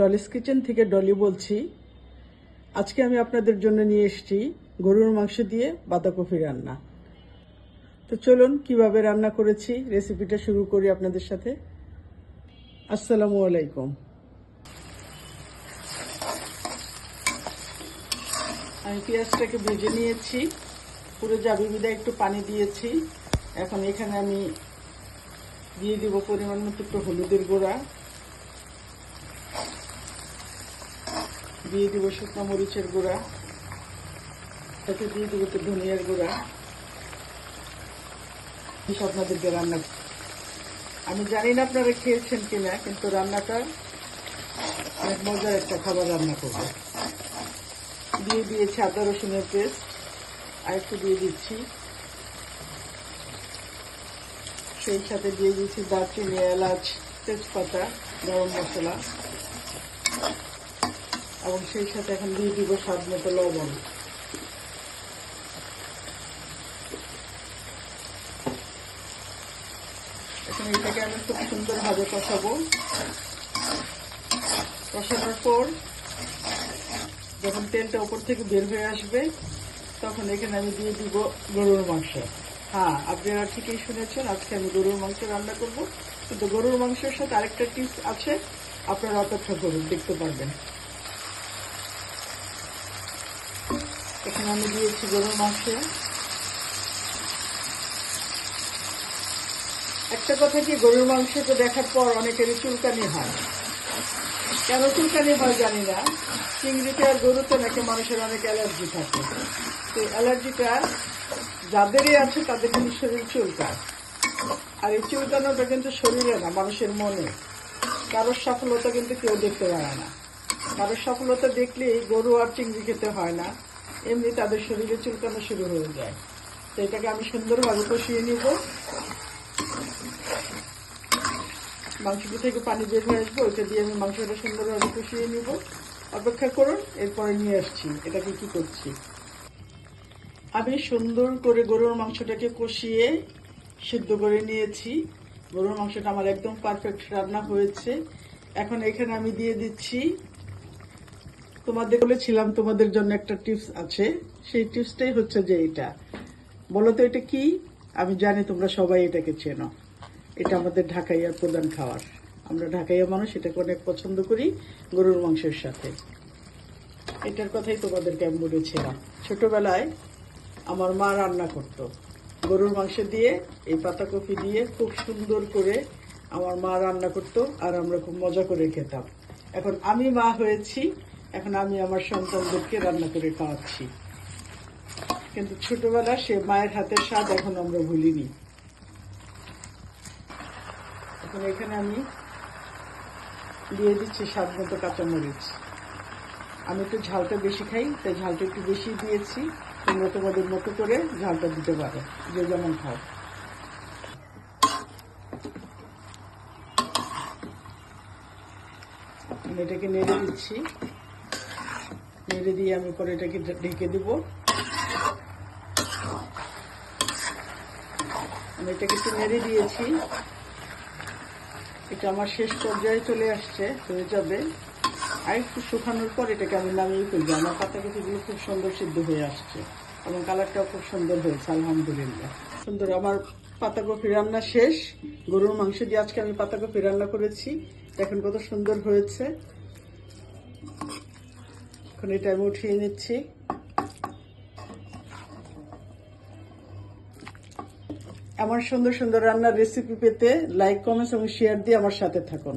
Dolly's kitchen থেকে ডলি বলছি। আজকে আমি আপনাদের জন্য নিয়ে এসেছি গরুর মাংস দিয়ে বাঁধাকপি রান্না। তো চলুন কীভাবে রান্না করেছি রেসিপিটা শুরু করি আপনাদের সাথে। আসসালামু আলাইকুম। আমি পেঁয়াজটাকে ভেজে নিয়েছি। পুরো জাবি বিদা একটু পানি দিয়েছি। এখন এখানে আমি দিয়ে দিব পরিমাণ মতো একটু হলুদের গুঁড়া। দিয়ে দিব শুকনো মরিচের গুঁড়া। সাথে দিয়ে দিব তো ধনিয়ার গুঁড়া। আপনাদেরকে রান্না আমি জানি না আপনারা খেয়েছেন কিনা, কিন্তু রান্নাটা অনেক মজার একটা খাবার রান্না করব। দিয়ে দিয়েছি আদা রসুনের পেস্ট, আর একটু দিয়ে দিচ্ছি। সেই সাথে দিয়ে দিচ্ছি দারচিনি, এলাচ, তেজপাতা, গরম মশলা। এবং সেই সাথে এখন দিয়ে দিব স্বাদ মতো লবণ। এখন এটাকে আমি খুব সুন্দরভাবে কষাবো। কষানোর পর যখন তেলটা উপর থেকে বের হয়ে আসবে, তখন এখানে আমি দিয়ে দিব গরুর মাংস। হ্যাঁ আপনারা ঠিকই শুনেছেন, আজকে আমি গরুর মাংস রান্না করব। কিন্তু গরুর মাংসের সাথে আরেকটা টিপস আছে, আপনারা অপেক্ষা করুন, দেখতে পারবেন। আমি দিয়েছি গরুর মাংস একটা কথা কি, গরুর মাংসকে দেখার পর অনেকেরই চুলকানি হয়। কেন চুলকানি হয় জানি না, চিংড়িতে আর গরুতে নাকি মানুষের অনেক অ্যালার্জি থাকে। তো অ্যালার্জিটা যাদেরই আছে তাদের কিন্তু শরীর চুলকায়। আর এই চুলকানোটা কিন্তু শরীরে না, মানুষের মনে। কারোর সফলতা কিন্তু কেউ দেখতে পারে না। কারোর সফলতা দেখলেই গরু আর চিংড়ি খেতে হয় না। এমনি তাদের শরীরে চুলকানো শুরু হয়ে যায়। তো এটাকে আমি সুন্দরভাবে কষিয়ে নিব। মাংসটা থেকে পানি বের হয়ে আসবে, ওইটা দিয়ে আমি মাংসটা সুন্দরভাবে কষিয়ে নিব। অপেক্ষা করুন, এরপরে নিয়ে আসছি। এটাকে কি করছি? আমি সুন্দর করে গরুর মাংসটাকে কষিয়ে সিদ্ধ করে নিয়েছি। গরুর মাংসটা আমার একদম পারফেক্ট রান্না হয়েছে। এখন এখানে আমি দিয়ে দিচ্ছি তোমাদের বলেছিলাম তোমাদের জন্য একটা টিপস আছে। সেই টিপসটাই হচ্ছে যে এটা। বলো তো এটা কি? আমি জানি তোমরা সবাই এটাকে চেনো। এটা আমাদের ঢাকাইয়ার প্রধান খাবার। আমরা ঢাকাইয়া মানুষ, এটাকে অনেক পছন্দ করি গরুর মাংসের সাথে। এটার কথাই তোমাদেরকে আমি বলেছিলাম। ছোটবেলায় আমার মা রান্না করতো। গরুর মাংস দিয়ে, এই পাতাকপি দিয়ে খুব সুন্দর করে আমার মা রান্না করতো আর আমরা খুব মজা করে খেতাম। এখন আমি মা হয়েছি এখন আমি আমার সন্তানদেরকে রান্না করে খাওয়াচ্ছি। কিন্তু ছোটবেলা সে মায়ের হাতের স্বাদ এখন আমরা ভুলিনি। এখন এখানে আমি দিয়ে দিচ্ছি স্বাদ মতো কাঁচামরিচ। আমি একটু ঝালটা বেশি খাই, তাই ঝালটা একটু বেশি দিয়েছি। তোমরা তোমাদের মতো করে ঝালটা দিতে পারো, যে যেমন খাও। এটাকে নেড়ে দিচ্ছি। নেড়ে দিয়ে আমি পরে এটাকে ঢেকে দিব। আমি এটাকে একটু নেড়ে দিয়েছি। এটা আমার শেষ পর্যায়ে চলে আসছে, হয়ে যাবে। আর একটু শুকানোর পর এটাকে আমি নামিয়ে ফেলব। আমার পাতাকপিগুলো খুব সুন্দর সিদ্ধ হয়ে আসছে এবং কালারটাও খুব সুন্দর হয়েছে, আলহামদুলিল্লাহ। সুন্দর, আমার পাতাকপি রান্না শেষ। গরুর মাংস দিয়ে আজকে আমি পাতাকপি রান্না করেছি। এখন কত সুন্দর হয়েছে। এখন এটা আমি উঠিয়ে নিচ্ছি। আমার সুন্দর সুন্দর রান্নার রেসিপি পেতে লাইক কমেন্টস এবং শেয়ার দিয়ে আমার সাথে থাকুন।